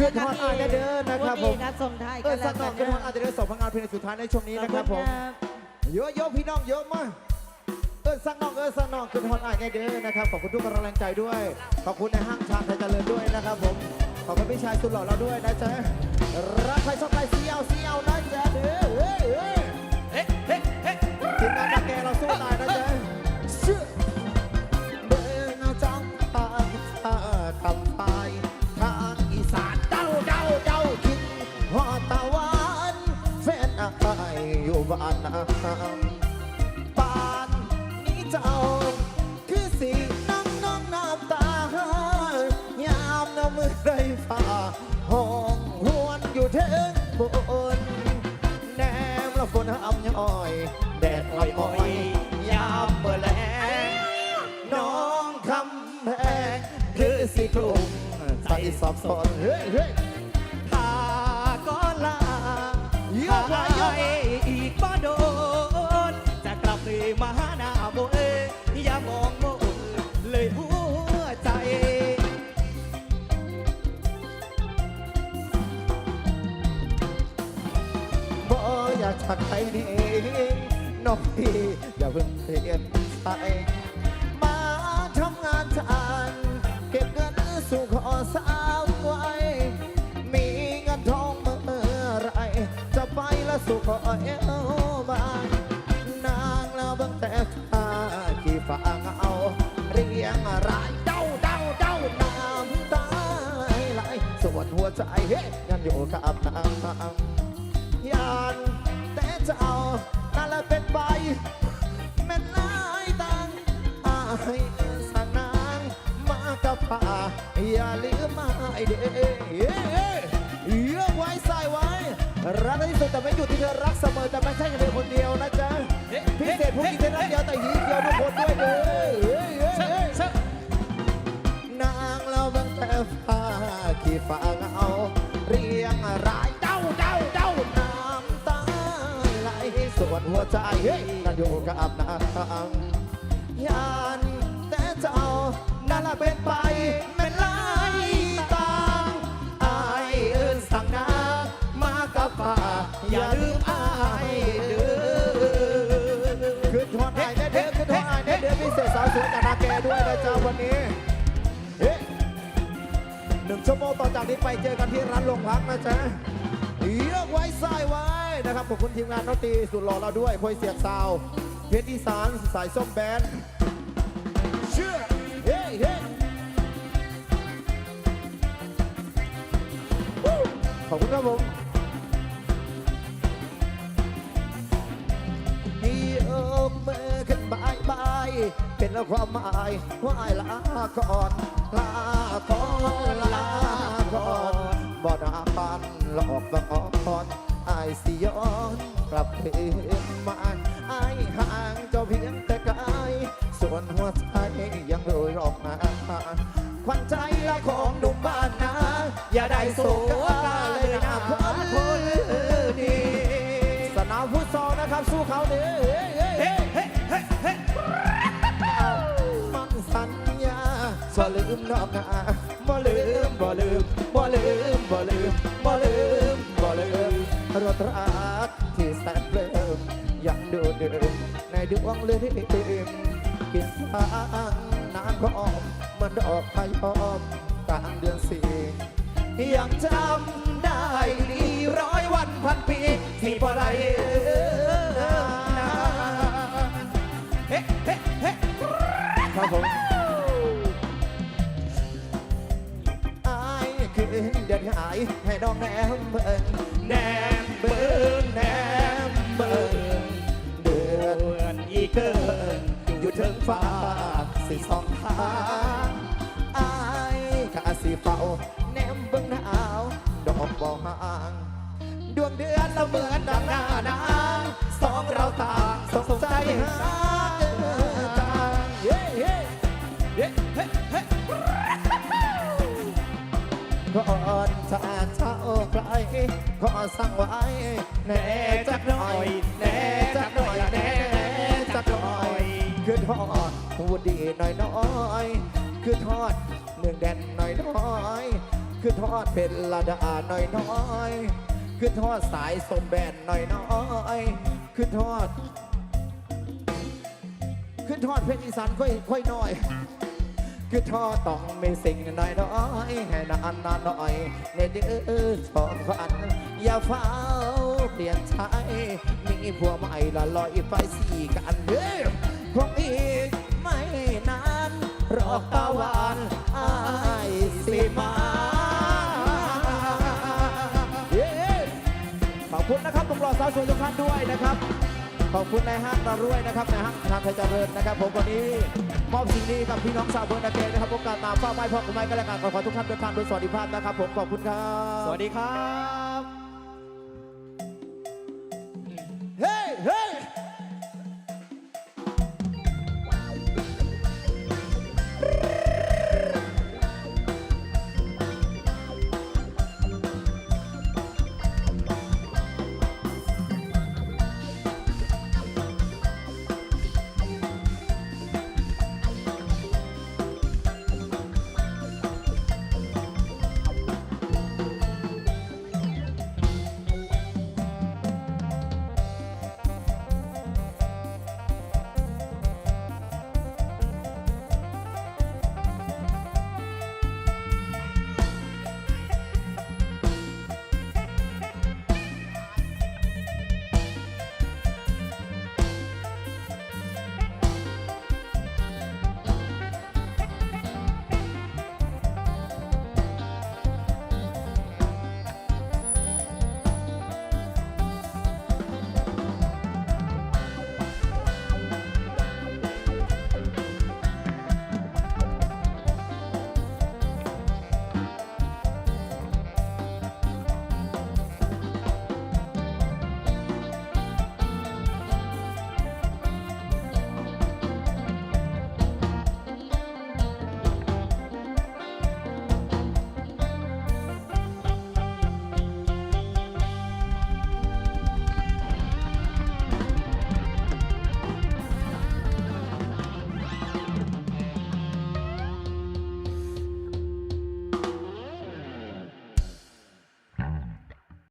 คือทอดอายเด้อนะครับผมครับส่งท้ายเออสักหน่อยคือทอดอายเด้อสองพันงานเพลงสุดท้ายในช่วงนี้นะครับผมเยอะเยอะพี่น้องเยอะมากเออสักน้องเออสักน้องคือทอนอ่านไงเด้อนะครับขอบคุณทุกกำลังใจด้วยขอบคุณในห้างชามไทยเจริญด้วยนะครับผมขอบคุณพี่ชายสุดหล่อเราด้วยนะจ๊ะรักใครชอบใครเสียวเสียวนะจ๊ะเด้อเฮ้ยเฮ้ยเฮ้เฮ้เฮ้ทีมงานตะแกเราสู้ตายนะจ๊ะ มือไรฟ้าห้องหวนอยู่เทิงบนแนมละฝนห้ำย้อย แดดอ่อยอ่อยยามเมื่อแลงน้องคำแพงคือสีกลุ่มใส่สอบสนเฮ้ยเฮ้ย น้องพี่อย่าเพิ่งเปลี่ยนใจมาทำงานทานเก็บเงินสู่ขอสาวไว้มีเงินทองเมื่อไรจะไปละสู่ขอเอวบานนางแล้วเบิ่งแต่ข้าขี่ฝางเอาเรียงรายเจ้าเจ้าเจ้าน้ำตาไหลสวนหัวใจเฮ้ยยังอยู่กับนางยานแต่จะเอา เป็นใบแม่นายตังอายสั่งนางมากับป่าอย่าลืมมาไอเด้เยอะไว้ใส่ไว้รักที่สุดแต่ไม่อยู่ที่เธอรักเสมอแต่ไม่ใช่แค่เธอคนเดียวนะจ๊ะพิเศษผู้หญิงแค่นั้นเดียวแต่หญิงเดียวทุกคนด้วยเด้อนางเราบังแต่ฟ้าขี่ฟ้าเอา เฮ้ยนั่นอยู่กับนางยานแต่เจ้านั่นละเป็นไปเป็นลายตางอายเอินสั่งนามากับป่าอย่าลืมอายเด้อคือทอนอายแน่เด้อคือทอนอายแน่เด้อพิเศษสาวสวยจากนาแกด้วยนะจ๊ะวันนี้หนึ่งชั่วโมงต่อจากนี้ไปเจอกันที่ร้านโรงพักนะจ๊ะ ไว้สายไว้นะครับขอบคุณทีมงานน้องตีสุดหล่อเราด้วยพลอยเสียงซาวเพชรอีสานสายส้มแบนเชื่อเฮ้เฮ้ขอบคุณครับผมยกมือขึ้นบายบายเป็นแล้วความหมายว่าไอ้ลาก่อนลาก่อนลาก่อน บ่ดาปันหลอกบังอ่อนไอ้ายสิย้อนกลับคืนมาไอ้ายห่างเจ้าเพียงแต่กายส่วนหัวใจยังโรยรอกมาควันใจละของหนุ่มบ้านนาอย่าได้โศกาเลยนะคนดีสนามฟุตซอลนะครับสู้เขาเด้อมันสัญญาบ่ลืมนอกนาบ่ลืมบ่ลืม ลืมบ่ลืมบ่ลืมบ่ลืมรถรักที่แสนเพลิมยังดูดื่มในดวงลืมกินทางน้ำก็ออมมันดอกพายออมกลางเดือนสี่ยังจำได้ดีร้อยวันพันปี ที่บ่ได้นาเฮ้เฮ้เฮ้ครับผม เดือนหายให้น้องแนมเบิ่งแนมเบิ้งแนมเบิ้งเดือนเดือนอีเกินอยู่ถึงฟ้าสิสองทางอายข้าสิเฝ้าแนมเบิ่งหนาวดอกบ่ห่างดวงเดือนละเหมือนดังหน้านางสองเราต่างสงใจหา ก่อนจะเช้าไกลขอสั่งไว้แน่จักหน่อยแน่จักหน่อยแน่จักหน่อยคือทอดพูดดีหน่อยน้อยคือทอดเนื่องแดนหน่อยน้อยคือทอดเป็นละดาหน่อยน้อยคือทอดสายสมแบนหน่อยน้อยคือทอด คือทอดเพชรอีสานค่อยค่อยน้อย คือทอดต้องมีสิ่งน้อยน้อยๆให้นานนานหน่อยในเดือสองฝัน อย่าเฝ้าเปลี่ยนใจมีผัวใหม่ละลอยไฟสี่กันเด้อคงอีกไม่นานรอกตะวันอายสิมาเย้ขอบคุณนะครับตำรวจสาวสวยทุกท่านด้วยนะครับ ขอบคุณนายห้างตารวยนะครับนายห้างทางไทยเจริญนะครับ ผมวันนี้มอบสิ่งนี้กับพี่น้องชาวเบอร์นาเกนนะครับโอกาสตามเฝ้าไม้พ่อคุณไม้ก็แล้วกันขอขอทุกท่านเดินทางโดยสวัสดิภาพนะครับ ผมขอบคุณครับ สวัสดีครับ